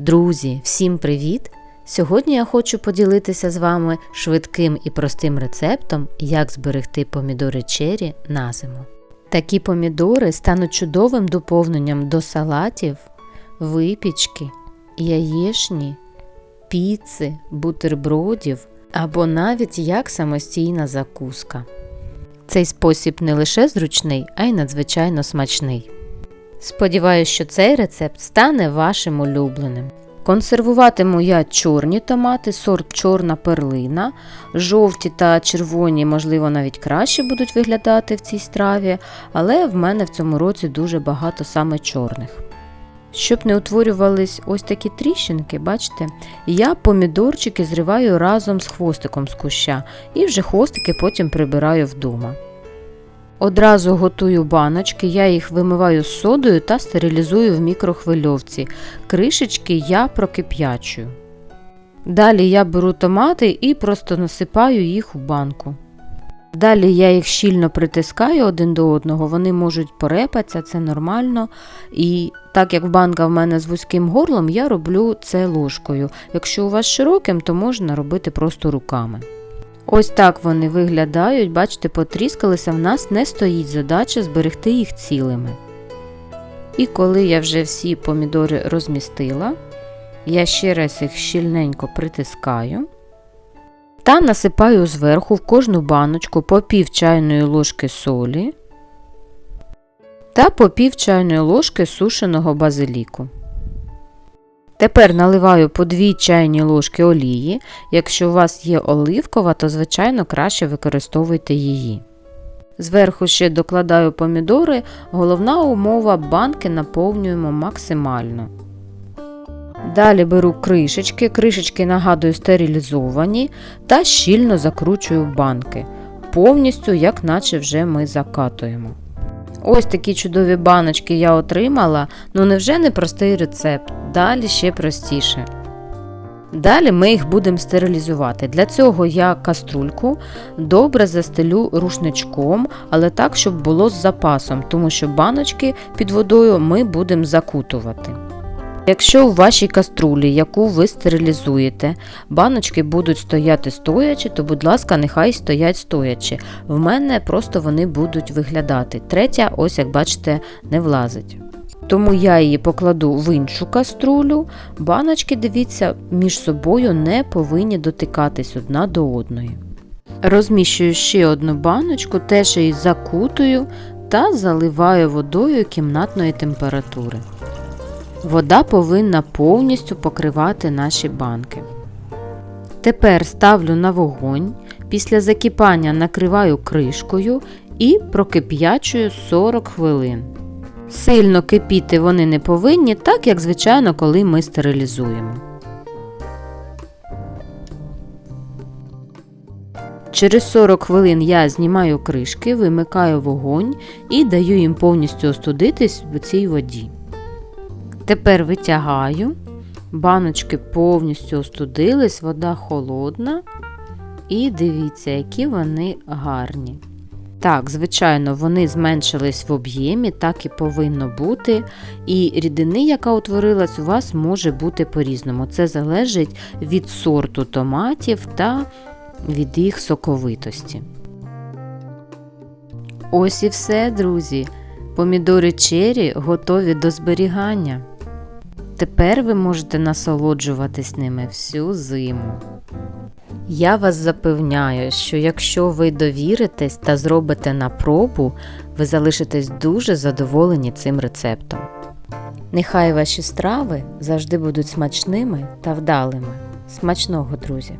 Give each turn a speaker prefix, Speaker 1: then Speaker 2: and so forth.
Speaker 1: Друзі, всім привіт! Сьогодні я хочу поділитися з вами швидким і простим рецептом, як зберегти помідори чері на зиму. Такі помідори стануть чудовим доповненням до салатів, випічки, яєшні, піци, бутербродів або навіть як самостійна закуска. Цей спосіб не лише зручний, а й надзвичайно смачний. Сподіваюсь, що цей рецепт стане вашим улюбленим. Консервуватиму я чорні томати, сорт чорна перлина. Жовті та червоні, можливо, навіть краще будуть виглядати в цій страві, але в мене в цьому році дуже багато саме чорних. Щоб не утворювались ось такі тріщинки, бачите, я помідорчики зриваю разом з хвостиком з куща і вже хвостики потім прибираю вдома. Одразу готую баночки, я їх вимиваю з содою та стерилізую в мікрохвильовці. Кришечки я прокип'ячую. Далі я беру томати і просто насипаю їх у банку. Далі я їх щільно притискаю один до одного, вони можуть порепатися, це нормально. І так як банка в мене з вузьким горлом, я роблю це ложкою. Якщо у вас широким, то можна робити просто руками. Ось так вони виглядають, бачите, потріскалися, в нас не стоїть задача зберегти їх цілими. І коли я вже всі помідори розмістила, я ще раз їх щільненько притискаю та насипаю зверху в кожну баночку по пів чайної ложки солі та по пів чайної ложки сушеного базиліку. Тепер наливаю по 2 чайні ложки олії. Якщо у вас є оливкова, то звичайно краще використовуйте її. Зверху ще докладаю помідори, головна умова банки наповнюємо максимально. Далі беру кришечки, кришечки нагадую стерилізовані та щільно закручую банки. Повністю, як наче вже ми закатуємо. Ось такі чудові баночки я отримала, ну невже не простий рецепт, далі ще простіше. Далі ми їх будемо стерилізувати. Для цього я каструльку добре застелю рушничком, але так, щоб було з запасом, тому що баночки під водою ми будемо закутувати. Якщо у вашій каструлі, яку ви стерилізуєте, баночки будуть стояти стоячи, то, будь ласка, нехай стоять стоячи. В мене просто вони будуть виглядати. Третя, ось як бачите, не влазить. Тому я її покладу в іншу каструлю. Баночки, дивіться, між собою не повинні дотикатись одна до одної. Розміщую ще одну баночку, теж її закутую та заливаю водою кімнатної температури. Вода повинна повністю покривати наші банки. Тепер ставлю на вогонь, після закипання накриваю кришкою і прокип'ячую 40 хвилин. Сильно кипіти вони не повинні, так як звичайно, коли ми стерилізуємо. Через 40 хвилин я знімаю кришки, вимикаю вогонь і даю їм повністю остудитись в цій воді. Тепер витягаю, баночки повністю остудились, вода холодна. І дивіться, які вони гарні. Так, звичайно, вони зменшились в об'ємі, так і повинно бути. І рідини, яка утворилась, у вас може бути по-різному. Це залежить від сорту томатів та від їх соковитості. Ось і все, друзі. Помідори чері готові до зберігання. Тепер ви можете насолоджуватись ними всю зиму. Я вас запевняю, що якщо ви довіритесь та зробите на пробу, ви залишитесь дуже задоволені цим рецептом. Нехай ваші страви завжди будуть смачними та вдалими. Смачного, друзі!